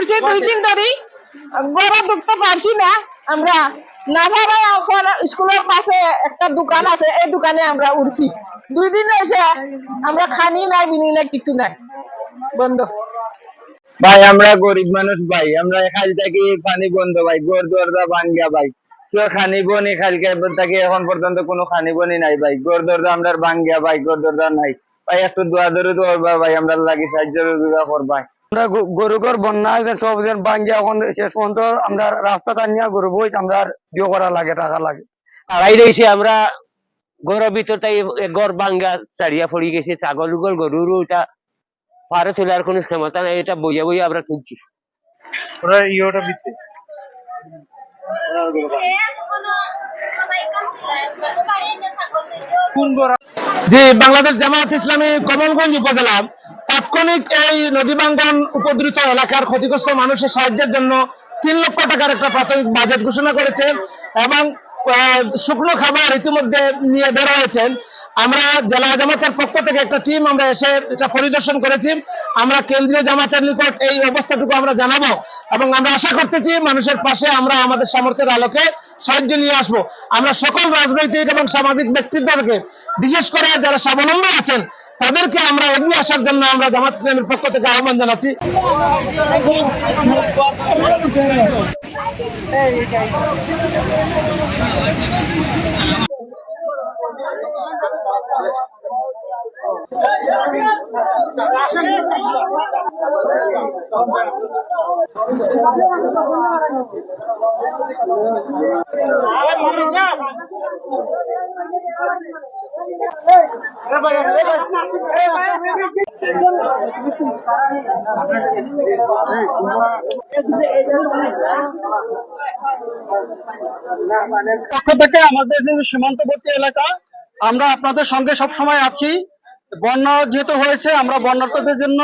উঠছি দুই দিন ঢুকতে পারছি না আমরা এখন স্কুলের পাশে একটা দোকান আছে এই দোকানে আমরা উঠছি। দুই দিন এসে আমরা খানি নাই বিনি কিছু নাই। বন্ধ। ভাই আমরা গরিব মানুষ ভাই আমরা খাল থেকে পানি বন্ধ ভাই গোর দরজা ভাঙ্গিয়া ভাই। কেউ খানি বনি খালকে থেকে এখন পর্যন্ত কোনো খানি বনি নাই ভাই। গোর দরজা আমরা ভাঙ্গিয়া ভাই গোর দরজা নাই। ভাই একটু দোয়া ধরে তো করবা ভাই আমরা লাগি সাহায্য রুগা করবাই আমরা গরুগর বন্যা হয়েছে সব যেন ভাঙ্গিয়া এখন শেষ পর্যন্ত আমরা রাস্তা টানিয়া গরু বই আমরা দিও করা লাগে টাকা লাগে। আড়াই রয়েছে আমরা গরুর ভিতর তাই গড় বাঙ্গা চারিয়া পড়ে গেছে ছাগল গল গরুর ওটা পারে কোনো ক্ষমতা নাই এটা বইয়া বইয়া আমরা তুলছি। ওরা ইয়েটা দিচ্ছে। যে বাংলাদেশ জামায়াত ইসলামী কমলগঞ্জ উপজেলা। তাৎক্ষণিক এই নদী ভাঙ্গন উপদ্রুত এলাকার ক্ষতিগ্রস্ত মানুষের সাহায্যের জন্য তিন লক্ষ টাকার একটা প্রাথমিক বাজেট ঘোষণা করেছে এবং শুকনো খাবার ইতিমধ্যে নিয়ে বের হয়েছেন। আমরা জেলা জামাতের পক্ষ থেকে একটা টিম আমরা এসে এটা পরিদর্শন করেছি। আমরা কেন্দ্রীয় জামাতের নিকট এই অবস্থাটুকু আমরা জানাব এবং আমরা আশা করতেছি মানুষের পাশে আমরা আমাদের সামর্থ্যের আলোকে সাহায্য নিয়ে আসব। আমরা সকল রাজনৈতিক এবং সামাজিক ব্যক্তিত্বকে বিশেষ করে যারা স্বাবলম্বী আছেন তাদেরকে আমরা এগিয়ে আসার জন্য আমরা জামাত ইসলামের পক্ষ থেকে আহ্বান জানাচ্ছি। পক্ষ থেকে আমাদের যে সীমান্তবর্তী এলাকা আমরা আপনাদের সঙ্গে সব সময় আছি। বন্যা যেহেতু হয়েছে, আমরা বন্যার্থদের জন্য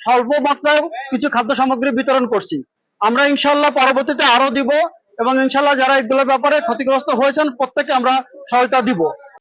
স্বল্প মাত্রায় কিছু খাদ্য সামগ্রী বিতরণ করছি। আমরা ইনশাল্লাহ পরবর্তীতে আরও দিব এবং ইনশাল্লাহ যারা এগুলোর ব্যাপারে ক্ষতিগ্রস্ত হয়েছেন প্রত্যেকে আমরা সহায়তা দিব।